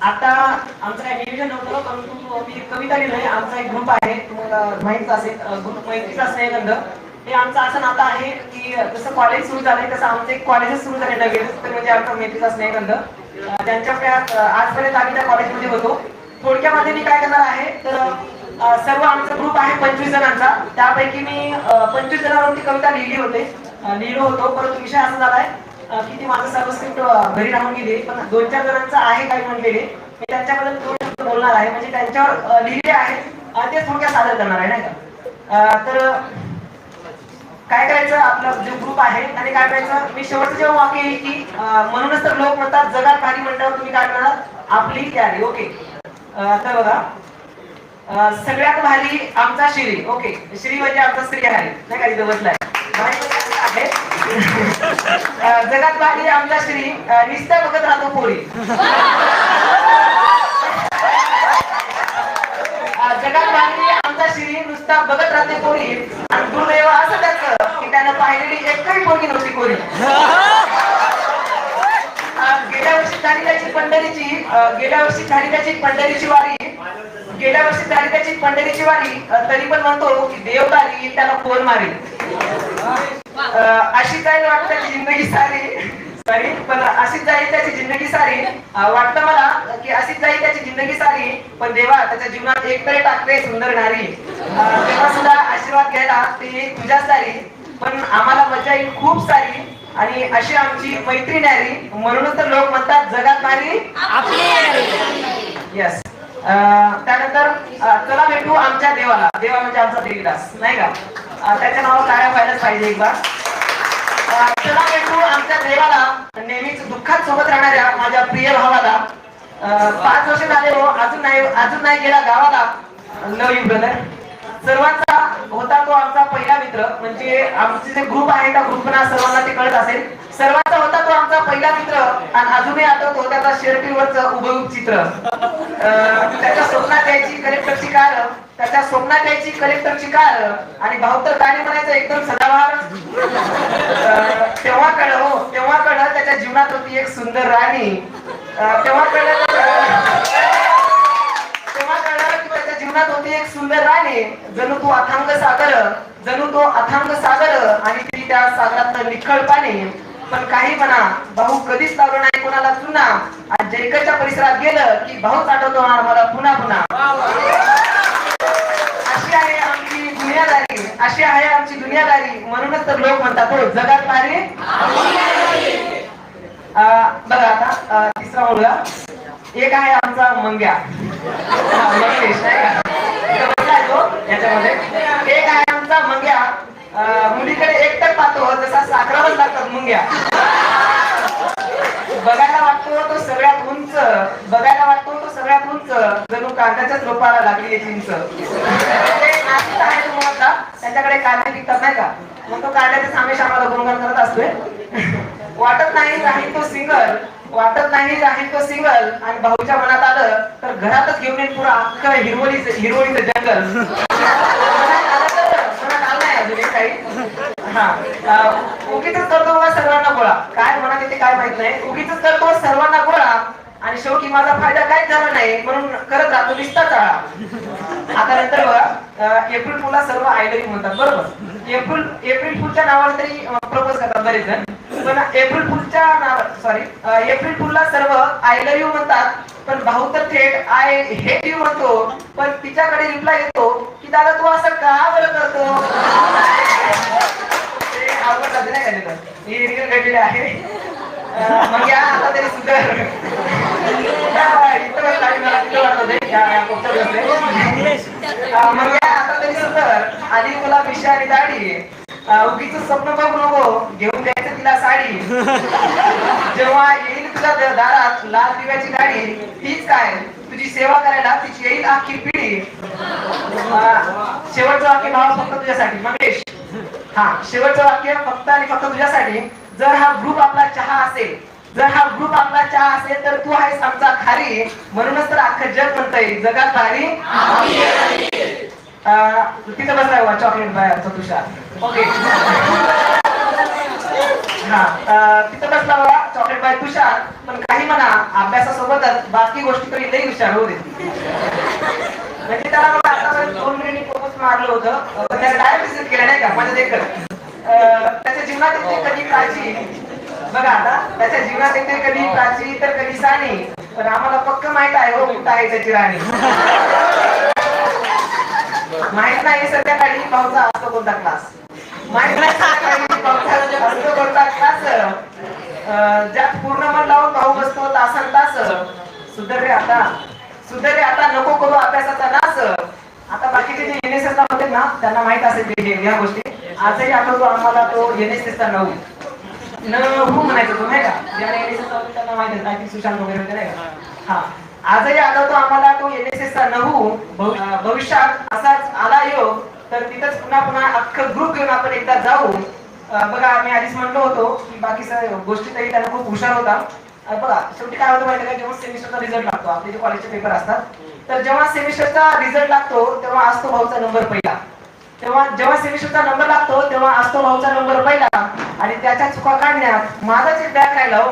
आता आमचं काही डिव्हिजन नव्हतं परंतु मी कविता लिहिलंय आमचा एक ग्रुप आहे तुम्हाला माहितीच असेल ग्रुप माहितीच मैत्रीचा गंध हे आमचं असं नातं आहे की जसं कॉलेज सुरू झालंय तसं आमचं एक कॉलेजच सुरू झाले नवीन तर म्हणजे आमचा मेथीचा स्नेहगंध. ज्यांच्याकडे आजपर्यंत आम्ही त्या कॉलेजमध्ये होतो. थोडक्यामध्ये मी काय करणार आहे तर सर्व आमचा ग्रुप आहे पंचवीस जणांचा. त्यापैकी मी पंचवीस जणांवरती कविता लिहिली होते. लिहिलो होतो परंतु विषय असा झालाय की माझं सर्व स्क्रिप्ट घरी राहून गेले पण दोन चार जणांचं आहे काही म्हणलेले मी त्यांच्याबद्दल थोडं बोलणार आहे. म्हणजे त्यांच्यावर लिहिले आहे ते थोडक्यात सादर करणार आहे नाही का? तर काय करायचं आपला जो ग्रुप आहे आणि काय करायचं मी शेवटचं जेव्हा वाक्य येईल की म्हणूनच तर लोक म्हणतात जगात भारी म्हणल्यावर तुम्ही काय करणार? आपली तयारी. ओके तर बघा सगळ्यात भारी आमचा श्री. ओके. श्री म्हणजे आमचा स्त्री आहे. नाही का? बसलाय. जगात भारी आमचा श्री. अ, नुसता बघत राहतो पोळी जगात भारी आमचा श्री. नुसता बघत राहते पोरी. आणि दुर्दैव असं त्याच की त्यानं पाहिलेली एकही पोळी नव्हती कोणी गेल्या वर्षी झाली त्याची पंढरीची गेल्या वर्षी झाली त्याची पंढरीची वारी गेल्या वर्षी झाली त्याची पंढरीची वारी तरी पण म्हणतो की देवदारी त्याला कोण मारेल? अशी जाईल वाटत जिंदगी सारी? सॉरी पण अशीच जाईल त्याची जिंदगी सारी. वाटतं मला की अशीच जाईल त्याची जिंदगी सारी पण देवा त्याच्या जीवनात एक तरी टाकले सुंदर नारी. तेव्हा सुद्धा आशीर्वाद घ्यायला ते तुझ्याच दारी पण आम्हाला मजा येईल खूप सारी. आणि अशी आमची मैत्री नारी म्हणूनच तर लोक म्हणतात जगात नारी येस त्यानंतर चला भेटू आमच्या देवाला. देवा म्हणजे आमचा देवीदास नाही का? त्याच्या नावावर काय व्हायलाच पाहिजे एक बार चला भेटू आमच्या देवाला. नेहमीच दुःखात सोबत राहणाऱ्या माझ्या प्रिय भावाला. पाच वर्ष झाले हो अजून नाही अजून नाही गेला गावाला. लव यू ब्रदर सर्वांचा होता तो आमचा पहिला मित्र. म्हणजे आमचे जे ग्रुप आहे त्या ग्रुपना सर्वांना ते कळत असेल. सर्वांचा आमचा पहिला मित्र आणि अजूनही आठवतो त्याचा शेरटीवरच उभं चित्र. त्याच्या स्वप्नात यायची कलेक्टरची कार त्याच्या स्वप्नात यायची कलेक्टरची कार आणि भाऊ तर गाणी म्हणायचं एकदम सदाबहार. तेव्हा कळ हो तेव्हा कळ त्याच्या जीवनात होती एक सुंदर राणी. तेव्हा कळलं तेव्हा कळलं की त्याच्या जीवनात होती एक सुंदर राणी. जणू तो अथांग सागर जणू तो अथांग सागर आणि ती त्या सागरात निखळ पाणी. पण काही म्हणा भाऊ कधीच लावलो नाही कोणाला चुना. आज जैकच्या परिसरात गेलं की भाऊ आठवतो मला पुन्हा पुन्हा. अशी आहे आमची दुनियादारी अशी आहे आमची दुनियादारी. म्हणूनच तर लोक म्हणतात हो जगात मारे बघा आता तिसरा मुलगा एक आहे आमचा मंग्या. मंगेश नाही का? याच्यामध्ये. एक आहे आमचा मंग्या. एकटक पाहतो जसा साखरावच लागतात मुंग्या बघायला वाटतो तो सगळ्यात उंच बघायला वाटतो तो सगळ्यात उंच. जणू कांद्याच्याच रोपाला लागली चिंच त्यांच्याकडे कांदे पिकतात नाही का? मग तो कांद्याचे सामेश आम्हाला गुणगान करत असतोय. वाटत नाही राहील तो सिंगल वाटत नाही राहील तो सिंगल. आणि भाऊच्या मनात आलं तर घरातच घेऊन येईल पुरा अख्खं हिरवळीचं हिरवळीचं जंगल. मनात आलं तर, मनात आलं नाही अजून काही. उगीच करतो सर्वांना गोळा. काय म्हणा तिथे काय माहीत नाही. उगीच करतो सर्वांना गोळा. आणि शेवटी माझा फायदा काय झाला नाही. म्हणून करत राहतो निस्ता टाळा आता नंतर बघा एप्रिल फुला सर्व आय म्हणतात. बरोबर? एप्रिल एप्रिल फुलच्या नावावर तरी प्रपोज करतात बरेच जण पण एप्रिल फुलच्या नाव सॉरी एप्रिल फुलला सर्व आय लव्ह यू म्हणतात. पण भाऊ तर थेट आय हेट यू म्हणतो. पण तिच्याकडे रिप्लाय येतो की दादा तू असं का बरं करतो? अवघड जाते नाही का घडलेली आहे. मग या आता तरी सुंदर इथं आणि मला तिथं वाटत मग या आता तरी आधी तुला मिशा आणि दाढी. उगीच स्वप्न बघू नको. घेऊन द्यायचं तिला साडी. जेव्हा येईल तुझ्या दारात लाल दिव्याची गाडी तीच काय? तुझी सेवा करायला तिची येईल अख्खी पिढी. अं, शेवटचं वाक्य भाव फक्त तुझ्यासाठी. मंगेश हा शेवटचं वाक्य फक्त आणि फक्त तुझ्यासाठी. जर हा ग्रुप आपला चहा असेल जर हा ग्रुप आपला चहा असेल तर तू आहेस आमचा खारी. म्हणूनच तर अख्खं जग म्हणतंय जगात भारी तिथं बसलाय वा चॉकलेट आमचा तुषार. ओके हा तिथं बसला बघा चॉकलेट बाय तुषार. पण काही म्हणा अभ्यासासोबतच बाकी गोष्टी तरी लई हुशार होऊ देते म्हणजे त्याला मला आतापर्यंत दोन मिनिट फोकस मारलं होतं अं, डायरेक्ट केलं नाही का? म्हणजे माझ्या देखत त्याच्या जीवनात येते कधी प्राची बघा आता त्याच्या जीवनात येते कधी प्राची तर कधी पण आम्हाला पक्क माहीत आहे हो कुठं आहे त्याची राणी. माहीत नाही संध्याकाळी भाऊचा असतो कोणता क्लास माहीत नाही संध्याकाळी भाऊचा असतो कोणता क्लास ज्यात पूर्ण मन लावून पाहू बसतो तासन तास. सुधर रे आता. सुधर रे आता नको करू अभ्यासाचा नाश आता बाकीचे जे एनएसएस ला होते ना त्यांना माहीत असेल हे- या गोष्टी. आजही आठवतो आम्हाला तो एनएसएस चा नऊ. न हो म्हणायचं तो नाही का? ज्याने एनएसएस ला होते त्यांना माहीत आहे सुशांत वगैरे होते नाही का? हा. आजही आठवतो आम्हाला तो एनएसएस चा नऊ. भव- अं, भविष्यात असाच आला योग तर तिथंच पुन्हा पुन्हा अख्खं ग्रुप घेऊन आपण एकदा जाऊ. बघा मी आधीच म्हणलो होतो की बाकी सगळ्या गोष्टीतही त्याला खूप हुशार होता. अं, बघा शेवटी काय होतं माहिती का? जेव्हा सेमिस्टरचा रिझल्ट लागतो आपले जे कॉलेजचे पेपर असतात तर जेव्हा सेमिस्टरचा रिझल्ट लागतो तेव्हा असतो भाऊचा नंबर पहिला. तेव्हा जेव्हा सेमिस्टरचा नंबर लागतो तेव्हा असतो भाऊचा नंबर पहिला. आणि त्याच्या चुका काढण्यात माझाच एक बॅग राहिला हो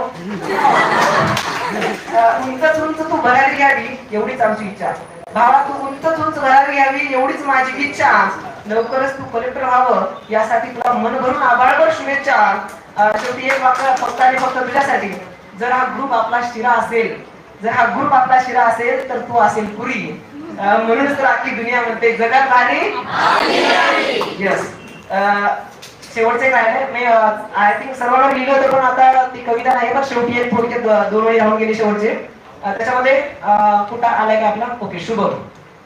उंचच उंच तू भरारी घ्यावी एवढीच आमची इच्छा. भावा तू उंचच उंच भरारी घ्यावी एवढीच माझी इच्छा. लवकरच तू कलेक्टर व्हावं यासाठी तुला मन भरून आभाळभर शुभेच्छा. शेवटी एक वाक्य फक्त आणि फक्त तुझ्यासाठी. जर हा ग्रुप आपला शिरा असेल जर हा ग्रुप आपला शिरा असेल तर तू असेल पुरी. म्हणूनच तर आखी दुनिया म्हणते जगात आणि यस शेवटचं एक राहिलंय मी आय थिंक सर्वांना लिहिलं होतं पण आता ती कविता नाही पण शेवटी एक थोडक्यात दोन वेळी राहून गेली शेवटचे. त्याच्यामध्ये कुठं आलाय का आपला? ओके शुभम.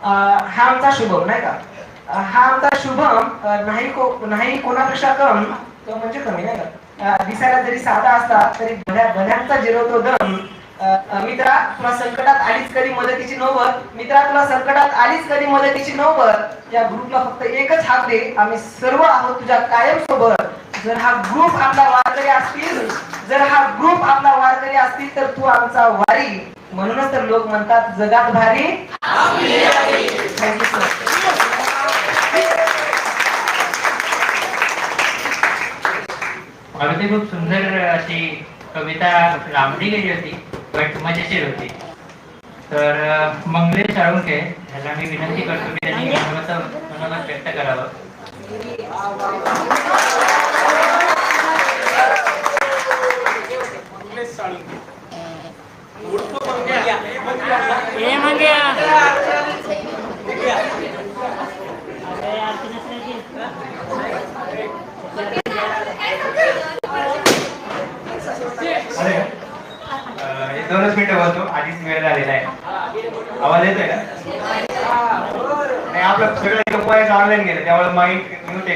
हा आमचा शुभम नाही का? हा आमचा शुभम नाही को नाही कोणापेक्षा कम तो म्हणजे कमी नाही का? दिसायला जरी साधा असता तरी भल्या भल्यांचा जिरवतो दम. मित्रा तुला संकटात आलीच कधी मदतीची नोबत मित्रा तुला संकटात आलीच कधी मदतीची नोबत या ग्रुपला फक्त एकच हात दे. आम्ही सर्व आहोत तुझ्या कायम सोबत. जर हा ग्रुप आपला वारकरी असतील जर हा ग्रुप आपला वारकरी असतील तर तू आमचा वारी. म्हणूनच तर लोक म्हणतात जगात भारी. अगदी खूप सुंदर अशी कविता लांबली गेली होती बट मजेशीर होती. तर अं, मंगलेश साळुंके ह्याला मी विनंती करतो की त्यांनी मनोगत व्यक्त करावं. ये मग अरे अं, एक दोनच मिनिटं बोलतो आधीच वेळ झालेला आहे आवाज येतोय का नाही आपलं सगळं एकदम पोयाच ऑनलाईन गेलं त्यामुळे माइंड म्यूट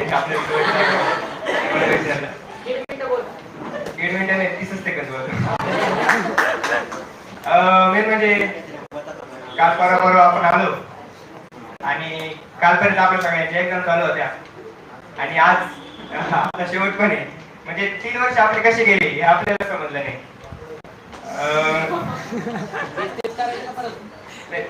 आहे ते आपल्या विचारलं दीड मिनिटं नाही तीसच मेन म्हणजे काल परवा परवा आपण आलो. आणि कालपर्यंत आपण सगळ्यांच्या एक्झाम चालू होत्या. आणि आज आपला शेवट पण आहे. म्हणजे तीन वर्ष आपले कसे गेले हे आपल्याला समजलं नाही. अं,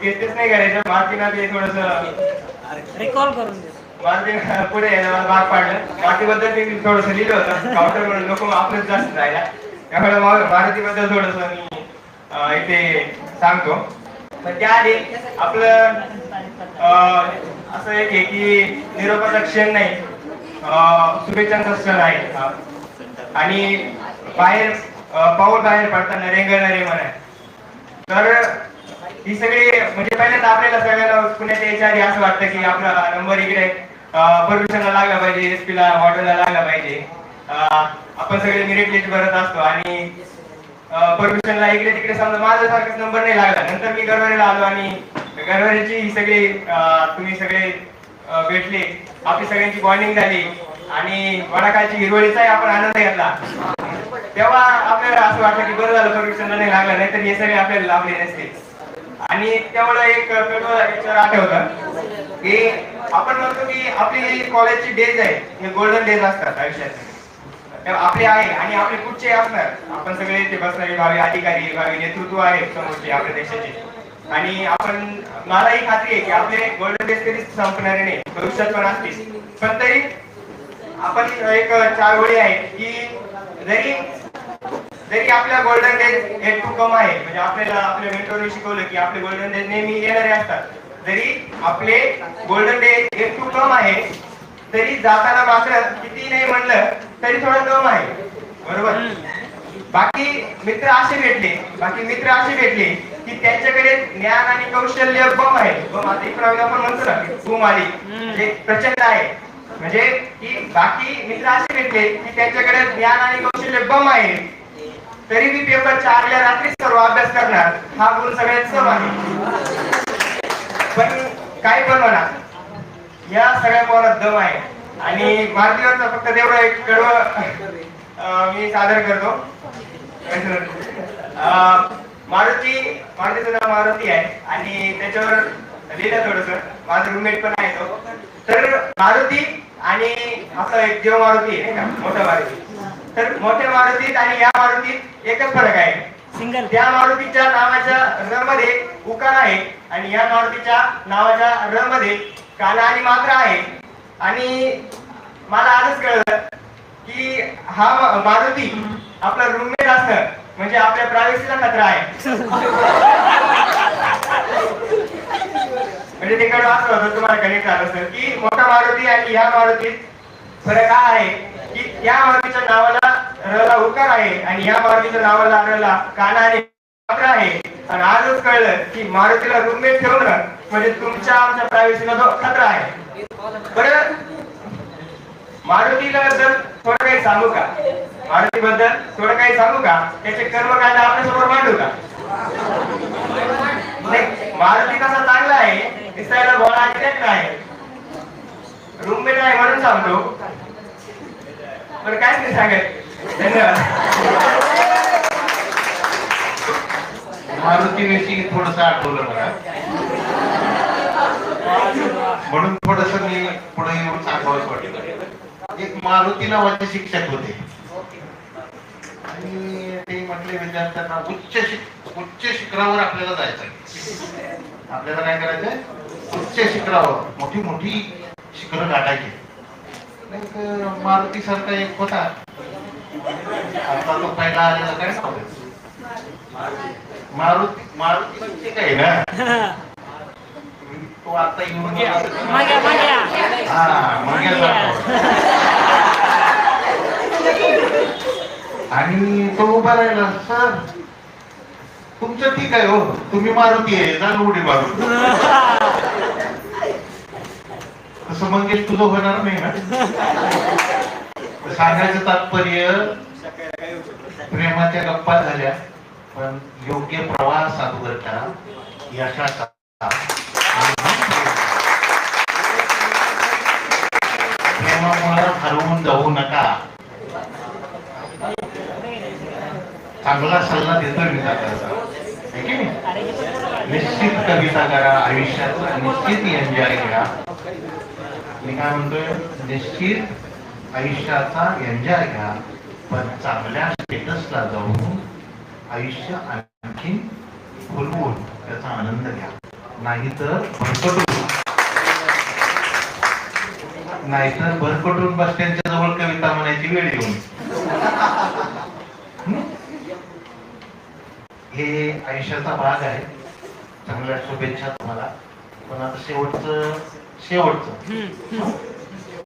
तेच तेच नाही करायचं. मार्किना ते थोडस रिकॉल करून पुढे मला भाग पाडलं. मारुतीबद्दल मी थोडस लिहिलं होतं. काउंटर म्हणून लोक आपलंच जास्त राहिला त्यामुळे भारती मारुतीबद्दल थोडस मी इथे सांगतो. पण त्याआधी आपलं अं, असं एक आहे की निरोपाचा क्षण नाही. अं, शुभेच्छांचा क्षण आहे आणि बाहेर पाऊल बाहेर पडताना रेंगणारे म्हणा तर ही सगळी म्हणजे पहिल्यांदा आपल्याला सगळ्यांना पुण्यात यायच्या आधी असं वाटतं की आपला नंबर इकडे परमिशनला लागला पाहिजे एस ला हॉटेलला लागला पाहिजे. आपण सगळे मेरिट लिस्ट भरत असतो आणि परमिशनला इकडे तिकडे समजा माझा सारखाच नंबर नाही लागला. नंतर मी गरवारीला आलो आणि गरवारीची ही सगळी तुम्ही सगळे भेटले. आपली सगळ्यांची बॉन्डिंग झाली आणि वडाकाळची हिरवळीचाही आपण आनंद घेतला. तेव्हा आपल्याला असं वाटलं की बरं झालं परमिशनला नाही लागलं नाहीतर हे सगळे आपल्याला लाभले नसते. आणि त्यामुळे एक विचार आठवतं की आपण म्हणतो की आपली जी कॉलेजची डेज आहे हे गोल्डन डेज असतात आयुष्यात आपले आहे आणि आपले पुढचे असणार. आपण सगळे ते बसणारे भावी अधिकारी भावी नेतृत्व आहे समोरचे आपल्या देशाचे. आणि आपण मलाही खात्री आहे की आपले गोल्डन डेज कधीच संपणारे नाही भविष्यात पण असतील. पण तरी आपण एक चार ओळी आहे की जरी जरी आपल्या गोल्डन डेज एक टू कम आहे. म्हणजे आपल्याला आपल्या मेंटरने शिकवलं की आपले गोल्डन डेज नेहमी येणारे असतात. जरी आपले गोल्डन डेज एक टू कम आहे तरी जाताना मात्र किती नाही म्हणलं तरी थोडं कम आहे. बरोबर? बाकी मित्र असे भेटले बाकी मित्र असे भेटले की त्यांच्याकडे ज्ञान आणि कौशल्य बम आहे. बम आता इकडे आपण म्हणतो ना बूम आली. जे प्रचंड आहे. म्हणजे की बाकी मित्र असे भेटले की त्यांच्याकडे ज्ञान आणि कौशल्य बम आहे. तरी मी पेपर चारल्या रात्री सर्व अभ्यास करणार. हा गुण सगळ्यात सर्व आहे. पण काय पण म्हणा या सगळ्या पोरात दम आहे. आणि मारुतीवरचा फक्त तेवढं एक कडव मी सादर करतो. अं, मारुती मारुतीचं नाव मारुती आहे. आणि त्याच्यावर लिहिलं थोडस. माझा रूममेट पण आहे तो. तर मारुती आणि असं एक देव मारुती आहे का? मोठा मारुती. तर मोठ्या मारुतीत आणि या मारुतीत एकच फरक आहे. सिंगल त्या मारुतीच्या नावाच्या र मध्ये उकार आहे आणि या मारुतीच्या नावाच्या र मध्ये काना आणि मात्रा आहे. आणि मला आजच कळलं की हा मारुती आपला रूममेट असणं म्हणजे आपल्या प्रायव्हसीला खतरा आहे. म्हणजे तिकडं असं होतं तुम्हाला कनेक्ट झालं असेल की मोठा मारुती आणि या मारुतीत फरक हा आहे की त्या मारुतीच्या नावाला रला उकार आहे आणि या मारुतीच्या नावाला रला काना आणि आहे. आणि आजच कळलं की मारुतीला रूममेट ठेवणं म्हणजे तुमच्या आमच्या प्रायव्हसीला जो खतरा आहे. बरं? मारुतीला जर थोडं काही सांगू का? मारुती बद्दल थोडं काही सांगू का? त्याचे कर्मकांड आपल्यासमोर मांडू का? नाही मारुती कसा चांगला आहे दिसायला बोला आणि देखणा आहे. रूममेट आहे म्हणून सांगतो. पण काहीच नाही सांगत मारुती मारुतीविषयी थोडस आठवलं मला. म्हणून थोडस मी पुढे येऊन सांगावंच वाटलं एक मारुती नावाचे शिक्षक होते. आणि ते म्हटले विद्यार्थ्यांना उच्च शिक उच्च शिखरावर आपल्याला जायचं आपल्याला काय करायचंय? उच्च शिखरावर मोठी मोठी शिखरं गाठायची. मारुती सारखा एक होता. आता तो पहिला आलेला काय सांगतो मारुती मारुती शिक्षक आहे ना तो आता येऊन हा मग आणि तो उभा राहिला सर तुमचं ठीक आहे हो तुम्ही मारुती आहे जा ना उडी मारू तसं मंगेश तुझं होणार नाही ना सांगायचं तात्पर्य प्रेमाच्या गप्पा झाल्या पण योग्य प्रवास साधूचा यशाचा. प्रेमामुळे हरवून जाऊ नका. चांगला सल्ला देतोय मी त्याचा. है? निश्चित कविता करा आयुष्याचा निश्चित एन्जॉय करा. मी काय म्हणतोय? निश्चित आयुष्याचा एन्जॉय घ्या. पण चांगल्या स्टेटसला जाऊन आयुष्य आणखी फुलवून त्याचा आनंद घ्या. नाहीतर भरकटून. नाहीतर भरकटून बस त्यांच्या जवळ कविता म्हणायची वेळ येऊन. हं? हे आयुष्याचा भाग आहे. चांगल्या शुभेच्छा तुम्हाला. पण आता शेवटचं शेवटचं.